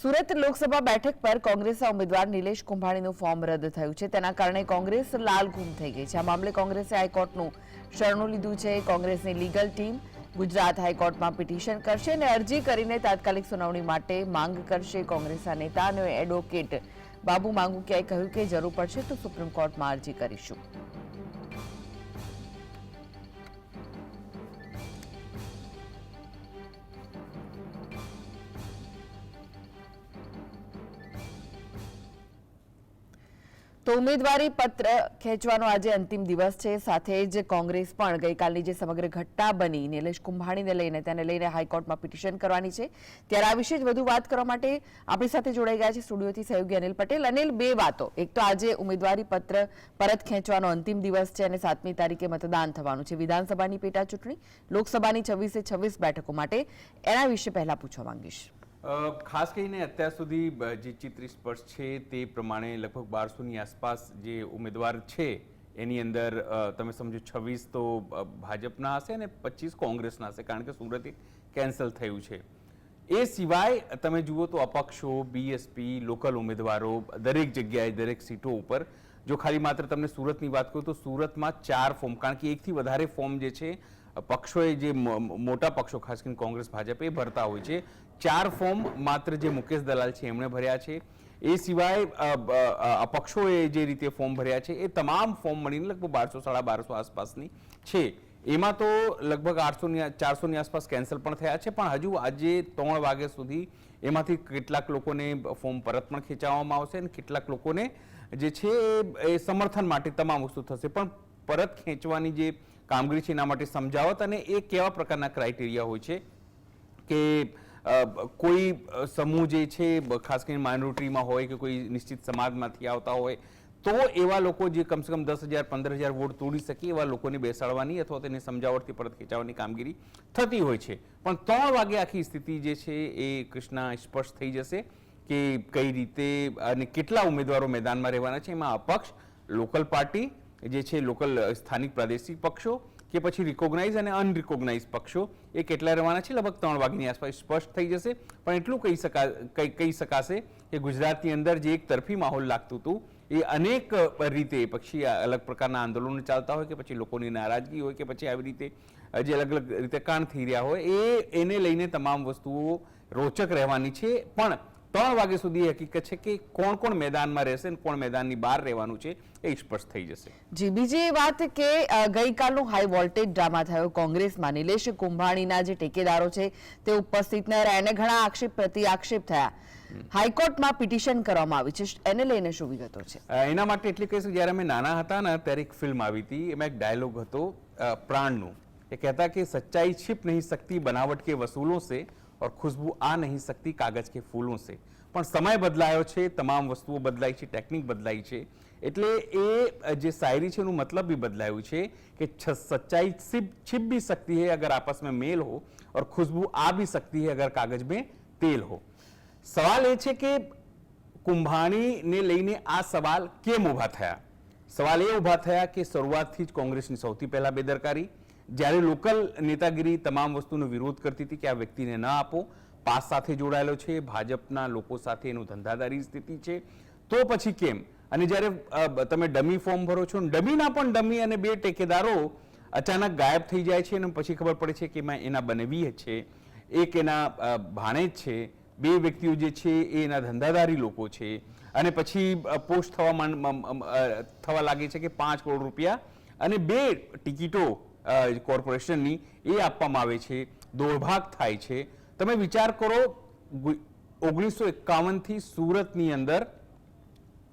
સુરત લોકસભા બેઠક પર કોંગ્રેસના ઉમેદવાર નિલેશ કુંભાણીનું ફોર્મ રદ થયું છે. તેના કારણે કોંગ્રેસ લાલ ગુમ થઈ ગઈ છે. આ મામલે કોંગ્રેસે હાઈકોર્ટનું શરણું લીધું છે. કોંગ્રેસની લીગલ ટીમ ગુજરાત હાઈકોર્ટમાં પિટિશન કરશે અને અરજી કરીને તાત્કાલિક સુનાવણી માટે માંગ કરશે કોંગ્રેસના નેતા અને એડવોકેટ. બાબુ માંગુકિયાએ કહ્યું કે જરૂર પડશે તો સુપ્રીમ કોર્ટમાં અરજી કરીશું. તો ઉમેદવારી પત્ર ખેંચવાનો આજે અંતિમ દિવસ છે. સાથે જ કોંગ્રેસ પણ ગઈકાલની જે સમગ્ર ઘટના બની નિલેશ કુંભાણીને લઈને તેને લઈને હાઈકોર્ટમાં પિટિશન કરવાની છે. ત્યારે આ વિશે જ વધુ વાત કરવા માટે આપણી સાથે જોડાઈ ગયા છે સ્ટુડિયોથી સહયોગી અનિલ પટેલ. અનિલ, બે વાતો. એક તો આજે ઉમેદવારી પત્ર પરત ખેંચવાનો અંતિમ દિવસ છે અને સાતમી તારીખે મતદાન થવાનું છે. વિધાનસભાની પેટા ચૂંટણી લોકસભાની છવ્વીસે છવ્વીસ બેઠકો માટે. એના વિશે પહેલા પૂછવા માંગીશ. ખાસ કરીને અત્યાર સુધી જે ચિત્ર સ્પર્શ છે તે પ્રમાણે લગભગ બારસોની આસપાસ જે ઉમેદવાર છે, એની અંદર તમે સમજો છવ્વીસ તો ભાજપના હશે અને પચીસ કોંગ્રેસના હશે, કારણ કે સુરત કેન્સલ થયું છે. એ સિવાય તમે જુઓ તો અપક્ષો બીએસપી, લોકલ ઉમેદવારો, દરેક જગ્યાએ દરેક સીટો ઉપર, જો ખાલી માત્ર તમને સુરતની વાત કરું તો સુરતમાં ચાર ફોર્મ, કારણ કે એકથી વધારે ફોર્મ જે છે પક્ષોએ જે મોટા પક્ષો, ખાસ કરીને કોંગ્રેસ, ભાજપ, એ ભરતા હોય છે. ચાર ફોર્મ માત્ર જે મુકેશ દલાલ છે, એમણે ભર્યા છે. એ સિવાય અપક્ષોએ જે રીતે ફોર્મ ભર્યા છે, એ તમામ ફોર્મ મળીને લગભગ બારસો, સાડા બારસો આસપાસની છે. એમાં તો લગભગ આઠસો ચારસોની આસપાસ કેન્સલ પણ થયા છે, પણ હજુ આજે ત્રણ વાગ્યા સુધી એમાંથી કેટલાક લોકોને ફોર્મ પરત પણ ખેંચાવવામાં આવશે અને કેટલાક લોકોને જે છે, એ સમર્થન માટે તમામ વસ્તુ થશે. પણ પરત ખેંચવાની જે કામગીરી છે, એના માટે સમજાવત અને એ કેવા પ્રકારના ક્રાઇટેરિયા હોય છે કે કોઈ સમૂહ જે છે ખાસ કરીને માઇનોરિટીમાં હોય કે કોઈ નિશ્ચિત સમાજમાંથી આવતા હોય, તો એવા લોકો જે કમસે કમ દસ હજાર, પંદર હજાર વોટ તોડી શકે એવા લોકોને બેસાડવાની અથવા તેને સમજાવટથી પરત ખેંચાવવાની કામગીરી થતી હોય છે. પણ ત્રણ વાગે આખી સ્થિતિ જે છે, એ કૃષ્ણા સ્પષ્ટ થઈ જશે કે કઈ રીતે અને કેટલા ઉમેદવારો મેદાનમાં રહેવાના છે. એમાં અપક્ષ, લોકલ પાર્ટી જે છે, લોકલ સ્થાનિક પ્રાદેશિક પક્ષો કે પછી રિકોગ્નાઇઝ અને અનરિકોગ્નાઇઝ પક્ષો, એ કેટલા રહેવાના છે? લગભગ ત્રણ વાગ્યાની આસપાસ સ્પષ્ટ થઈ જશે. પણ એટલું કહી શકા કહી શકાશે કે ગુજરાતની અંદર જે એક તરફી માહોલ લાગતું હતું, એ અનેક રીતે પછી અલગ પ્રકારના આંદોલનો ચાલતા હોય કે પછી લોકોની નારાજગી હોય કે પછી આવી રીતે જે અલગ અલગ રીતે કાંડ થઈ રહ્યા હોય, એ, એને લઈને તમામ વસ્તુઓ રોચક રહેવાની છે. પણ ત્રણ વાગ્યા સુધી હકીકત છે કે કોણ કોણ મેદાનમાં રહેશે અને કોણ મેદાનની બહાર રહેવાનું છે એ સ્પષ્ટ થઈ જશે. જી બીજી વાત કે ગઈકાલનો હાઈ વોલ્ટેજ ડ્રામા થયો. કોંગ્રેસમાં નિલેશ કુંભાણીના જે ટેકેદારો છે તે ઉપસ્થિત ન રહ્યા એને ઘણા આક્ષેપ પ્રતિ આક્ષેપ થયા. હાઈકોર્ટમાં પિટિશન કરવામાં આવી છે. એને લઈને શું વિગતો છે? એના માટે એટલી કહીશ જ્યારે અમે નાના હતા ને ત્યારે એક ફિલ્મ આવી હતી. એમાં એક ડાયલોગ હતો પ્રાણનું. એ કહેતા કે સચ્ચાઈ छिप नहीं सकती बनावट के वसूलों से और खुशबू आ नहीं सकती कागज के फूलों से પણ સમય બદલાયો છે તમામ વસ્તુઓ બદલાઈ છે ટેકનિક બદલાઈ છે એટલે એ અ, જે શાયરી છે એનું મતલબ બી બદલાયું છે કે છ- સચ્ચાઈ छिप छिप भी सकती है अगर आपस में मेल हो और खुशबू आ भी सकती है अगर कागज में तेल हो સવાલ એ છે કે કુંભાણીને લઈને આ સવાલ કેમ ઊભા થયા સવાલ એ ઊભા થયા કે શરૂઆતથી જ કોંગ્રેસની સૌથી પહેલા બેદરકારી જ્યારે લોકલ નેતાગીરી તમામ વસ્તુનો વિરોધ કરતી હતી કે આ વ્યક્તિને ન આપો, પાસ સાથે જોડાયેલો છે, ભાજપના લોકો સાથે એનું ધંધાદારી સ્થિતિ છે, તો પછી કેમ? અને જ્યારે તમે ડમી ફોર્મ ભરો છો ડમીના પણ ડમી અને બે ટેકેદારો અચાનક ગાયબ થઈ જાય છે અને પછી ખબર પડે છે કે એમાં એના બનેવી છે, એક એના ભાણેજ છે, બે વ્યક્તિઓ જે છે એ એના ધંધાદારી લોકો છે, અને પછી પોસ્ટ થવા થવા લાગે છે કે પાંચ કરોડ રૂપિયા અને બે ટિકિટો કોર્પોરેશનની, એ આપવામાં આવે છે, દોડભાગ થાય છે. તમે વિચાર કરો ઓગણીસો એકાવનથી સુરતની અંદર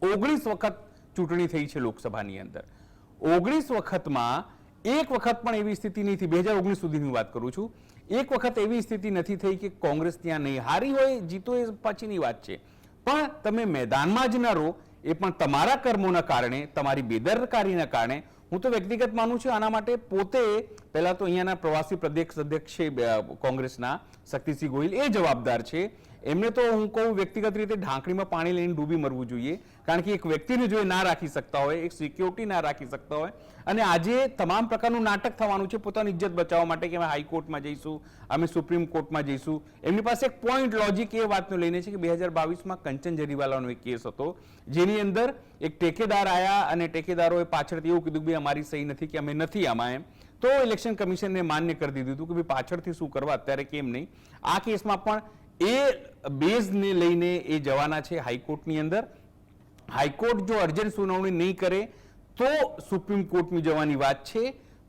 ઓગણીસ વખત ચૂંટણી થઈ છે લોકસભાની અંદર. ઓગણીસ વખતમાં, એક વખત પણ એવી સ્થિતિ નહીં બે હજાર ઓગણીસ સુધીની વાત કરું છું. એક વખત એવી સ્થિતિ નથી થઈ કે કોંગ્રેસ ત્યાં નહીં હારી હોય, જીતો એ પછીની વાત છે. પણ તમે મેદાનમાં જ ન રહો, એ પણ તમારા કર્મોના કારણે, તમારી બેદરકારીના કારણે હું તો વ્યક્તિગત માનું છું આના માટે પોતે પહેલાં તો અહીંયાના પ્રવાસી પ્રદેશ અધ્યક્ષ છે કોંગ્રેસના શક્તિસિંહ ગોહિલ એ જવાબદાર છે. એમને તો હું કહું વ્યક્તિગત રીતે ઢાંકણીમાં પાણી લઈને ડૂબી મરવું જોઈએ. કારણ કે એક વ્યક્તિને જો એ ના રાખી શકતા હોય, એક સિક્યોરિટી ના રાખી શકતા હોય, અને આજે તમામ પ્રકારનું નાટક થવાનું છે પોતાની ઇજ્જત બચાવવા માટે કે અમે હાઈકોર્ટમાં જઈશું, અમે સુપ્રીમ કોર્ટમાં જઈશું. એમની પાસે એક પોઈન્ટ લોજિક એ વાતનું લઈને છે કે બે હજાર બાવીસમાં કંચન જરીવાલાનો એક કેસ હતો, જેની અંદર એક ટેકેદાર આવ્યા અને ટેકેદારોએ પાછળથી એવું કીધું કે અમારી સહી નથી કે અમે નથી આમાં એમ. તો ઇલેક્શન કમિશનને માન્ય કરી દીધું હતું કે ભાઈ, પાછળથી શું કરવા? અત્યારે કેમ નહીં? આ કેસમાં પણ એ બેઝને લઈને એ જવાના છે હાઈકોર્ટની અંદર હાઈકોર્ટ જો અર્જન્ટ સુનાવણી નહીં કરે તો સુપ્રીમ કોર્ટમાં જવાની વાત છે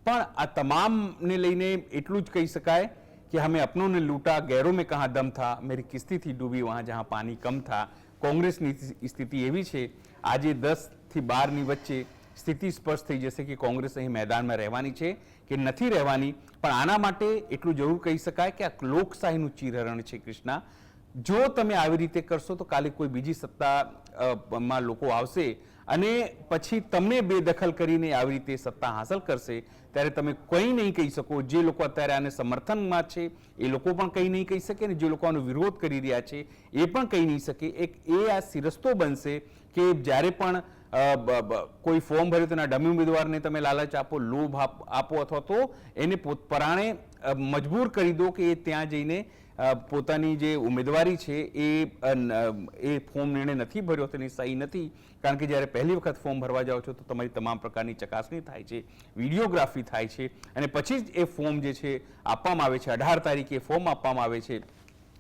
પણ આ તમામને લઈને એટલું જ કહી શકાય कि हमें अपनों ने लूटा गैरों में कहा दम था मेरी किस्ती थी डूबी वहां जहां पानी कम था કોંગ્રેસની સ્થિતિ એવી છે આજે દસ થી બારની વચ્ચે સ્થિતિ સ્પષ્ટ થઈ જશે કે કોંગ્રેસ અહીં મેદાનમાં રહેવાની છે કે નથી રહેવાની, પણ આના માટે એટલું જરૂર કહી શકાય કે આ લોકશાહીનું ચીરહરણ છે કૃષ્ણા. જો તમે આવી રીતે કરશો તો કાલે કોઈ બીજી સત્તા માં લોકો આવશે અને પછી તમને બેદખલ કરીને આવી રીતે સત્તા હાંસલ કરશે, ત્યારે તમે કંઈ નહીં કહી શકો. જે લોકો અત્યારે આને સમર્થનમાં છે, એ લોકો પણ કંઈ નહીં કહી શકે અને જે લોકો આનો વિરોધ કરી રહ્યા છે, એ પણ કહી નહીં શકે. એક એ આ સિરસ્તો બનશે કે જ્યારે પણ કોઈ ફોર્મ ભર્યું તેના ડમી ઉમેદવારને તમે લાલચ આપો, લોભ આપ- અથવા તો એને પરાણે મજબૂર કરી દો કે એ ત્યાં જઈને પોતાની જે ઉમેદવારી છે એ એ ફોર્મ નિર્ણય નથી ભર્યો તેની સહી નથી. કારણ કે જ્યારે પહેલી વખત ફોર્મ ભરવા જાઓ છો તો તમારી તમામ પ્રકારની ચકાસણી થાય છે, વિડીયોગ્રાફી થાય છે અને પછી જ એ ફોર્મ જે છે આપવામાં આવે છે, અઢાર તારીખે ફોર્મ આપવામાં આવે છે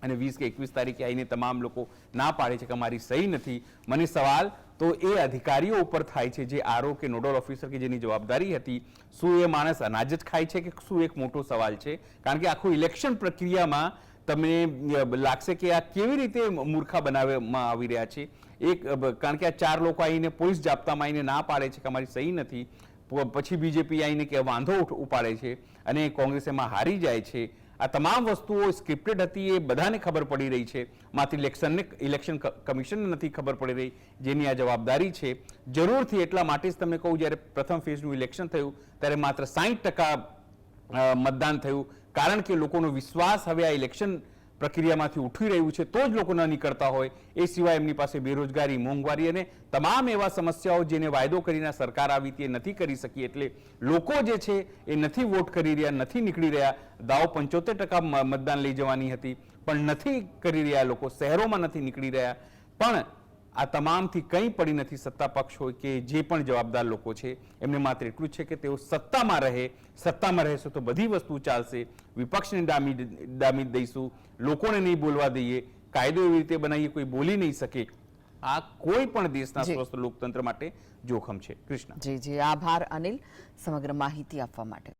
અને વીસ કે એકવીસ તારીખે આવીને તમામ લોકો ના પાડે છે કે અમારી સહી નથી. મને સવાલ તો એ અધિકારીઓ ઉપર થાય છે જે આરઓ કે નોડલ ઓફિસર કે જેની જવાબદારી હતી, શું એ માણસ અનાજ જ ખાય છે કે શું એક મોટો સવાલ છે? કારણ કે આખું ઇલેક્શન પ્રક્રિયામાં તમને લાગશે કે આ કેવી રીતે મૂર્ખા બનાવવામાં આવી રહ્યા છે? એક કારણ કે આ ચાર લોકો આવીને પોલીસ જાપ્તામાં આવીને ના પાડે છે કે અમારી સહી નથી પછી બીજેપી આવીને કે વાંધો ઉપાડે છે અને કોંગ્રેસ એમાં હારી જાય છે. આ તમામ વસ્તુઓ સ્ક્રિપ્ટેડ હતી એ બધાને ખબર પડી રહી છે. માત્ર ઇલેક્શનને ઇલેક્શન કમિશનને નથી ખબર પડી રહી, જેની આ જવાબદારી છે. જરૂરથી એટલા માટે જ તમને કહું, જ્યારે પ્રથમ ફેઝનું ઇલેક્શન થયું, ત્યારે માત્ર સાહીઠ ટકા મતદાન થયું. કારણ કે લોકોનો વિશ્વાસ હવે આ ઇલેક્શન પ્રક્રિયામાંથી ઉઠી રહ્યું છે, તો જ લોકો ન નીકળતા હોય. એ સિવાય એમની પાસે બેરોજગારી, મોંઘવારી અને તમામ એવા સમસ્યાઓ જેને વાયદો કરીને સરકાર આવી તે નથી કરી શકી એટલે લોકો જે છે એ નથી વોટ કરી રહ્યા, નથી નીકળી રહ્યા. દાવ પંચોતેર ટકા મતદાન લઈ જવાની હતી, પણ નથી કરી રહ્યા લોકો, શહેરોમાં નથી નીકળી રહ્યા. પણ આ તમામથી કંઈ પડી નથી સત્તા પક્ષ હોય કે જે પણ જવાબદાર લોકો છે એમને માત્ર એટલું જ છે કે તેઓ સત્તામાં રહે સત્તામાં રહેશે તો બધી વસ્તુ ચાલશે વિપક્ષને ડામી ડામી દઈશું લોકોને નહીં બોલવા દઈએ કાયદો એવી રીતે બનાવીએ કોઈ બોલી નહીં શકે. આ કોઈ પણ દેશના સ્વસ્થ લોકતંત્ર માટે જોખમ છે. કૃષ્ણ. જી જી. આભાર અનિલ. સમગ્ર માહિતી આપવા માટે.